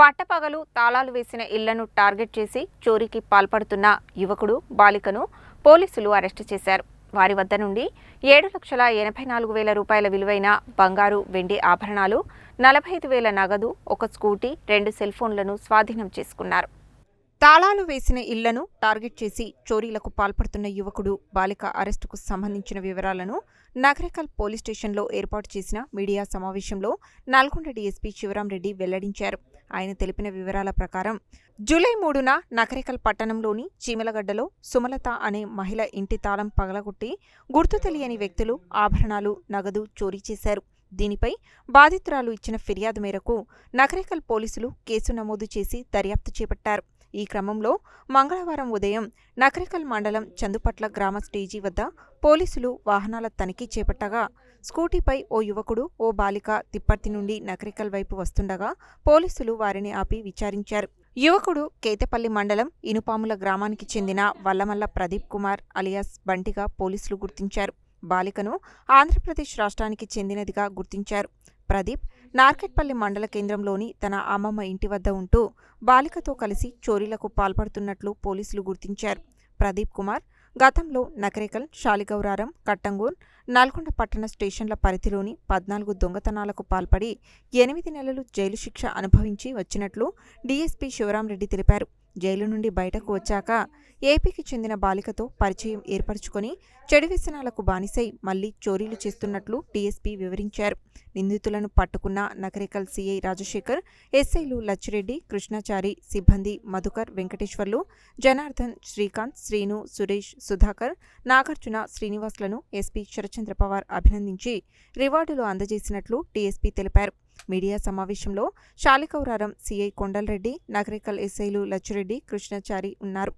పట్టపగలు తాళాలు వేసిన ఇళ్ళను టార్గెట్ చేసి చోరీకి పాల్పడుతున్న యువకుడు బాలికను పోలీసులు అరెస్టు చేశారు. వారి వద్ద నుండి ఏడు లక్షల ఎనభై నాలుగు వేల రూపాయల విలువైన బంగారు వెండి ఆభరణాలు నలభై ఐదు వేల నగదు ఒక స్కూటీ రెండు సెల్ ఫోన్లను స్వాధీనం చేసుకున్నారు. తాళాలు వేసిన ఇళ్ళను టార్గెట్ చేసి చోరీలకు పాల్పడుతున్న యువకుడు బాలిక అరెస్టుకు సంబంధించిన వివరాలను నగరకల్ పోలీస్ స్టేషన్లో ఏర్పాటు చేసిన మీడియా సమావేశంలో నల్గొండ డీఎస్పీ శివరాంరెడ్డి వెల్లడించారు. ఆయన తెలిపిన వివరాల ప్రకారం జూలై మూడున నకరికల్ పట్టణంలోని చీమలగడ్డలో సుమలత అనే మహిళ ఇంటి తాళం పగలగొట్టి గుర్తు తెలియని వ్యక్తులు ఆభరణాలు నగదు చోరీ చేశారు. దీనిపై బాధితురాలు ఇచ్చిన ఫిర్యాదు మేరకు నకరికల్ పోలీసులు కేసు నమోదు చేసి దర్యాప్తు చేపట్టారు. ఈ క్రమంలో మంగళవారం ఉదయం నకరికల్ మండలం చందుపట్ల గ్రామ స్టేజీ వద్ద పోలీసులు వాహనాల తనిఖీ చేపట్టగా స్కూటీపై ఓ యువకుడు ఓ బాలిక తిప్పర్తి నుండి నకరికల్ వైపు వస్తుండగా పోలీసులు వారిని ఆపి విచారించారు. యువకుడు కేతపల్లి మండలం ఇనుపాముల గ్రామానికి చెందిన వల్లమల్ల ప్రదీప్ కుమార్ అలియాస్ బంటిగా పోలీసులు గుర్తించారు. బాలికను ఆంధ్రప్రదేశ్ రాష్ట్రానికి చెందినదిగా గుర్తించారు. ప్రదీప్ నార్కెట్పల్లి మండల కేంద్రంలోని తన అమ్మమ్మ ఇంటి వద్ద ఉంటూ బాలికతో కలిసి చోరీలకు పాల్పడుతున్నట్లు పోలీసులు గుర్తించారు. ప్రదీప్ కుమార్ గతంలో నకరేకల్ శాలిగౌరారం కట్టంగూర్ నల్గొండ పట్టణ స్టేషన్ల పరిధిలోని పద్నాలుగు దొంగతనాలకు పాల్పడి ఎనిమిది నెలలు జైలు శిక్ష అనుభవించి వచ్చినట్లు డీఎస్పీ శివరాంరెడ్డి తెలిపారు. జైలు నుండి బయటకు వచ్చాక ఏపీకి చెందిన బాలికతో పరిచయం ఏర్పరచుకొని చెడు వ్యసనాలకు బానిసై మళ్ళీ చోరీలు చేస్తున్నట్లు డీఎస్పీ వివరించారు. నిందితులను పట్టుకున్న నకరికల్ సీఐ రాజశేఖర్ ఎస్ఐలు లచ్చిరెడ్డి కృష్ణాచారి సిబ్బంది మధుకర్ వెంకటేశ్వర్లు జనార్దన్ శ్రీకాంత్ శ్రీను సురేష్ సుధాకర్ నాగార్జున శ్రీనివాస్లను ఎస్పీ శరచంద్ర పవార్ అభినందించి రివార్డులు అందజేసినట్లు డీఎస్పీ తెలిపారు. మీడియా సమావేశంలో శాలికౌరారం సిఐ కొండలరెడ్డి నగరికల్ ఎస్ఐలు లచ్చిరెడ్డి కృష్ణచారి ఉన్నారు.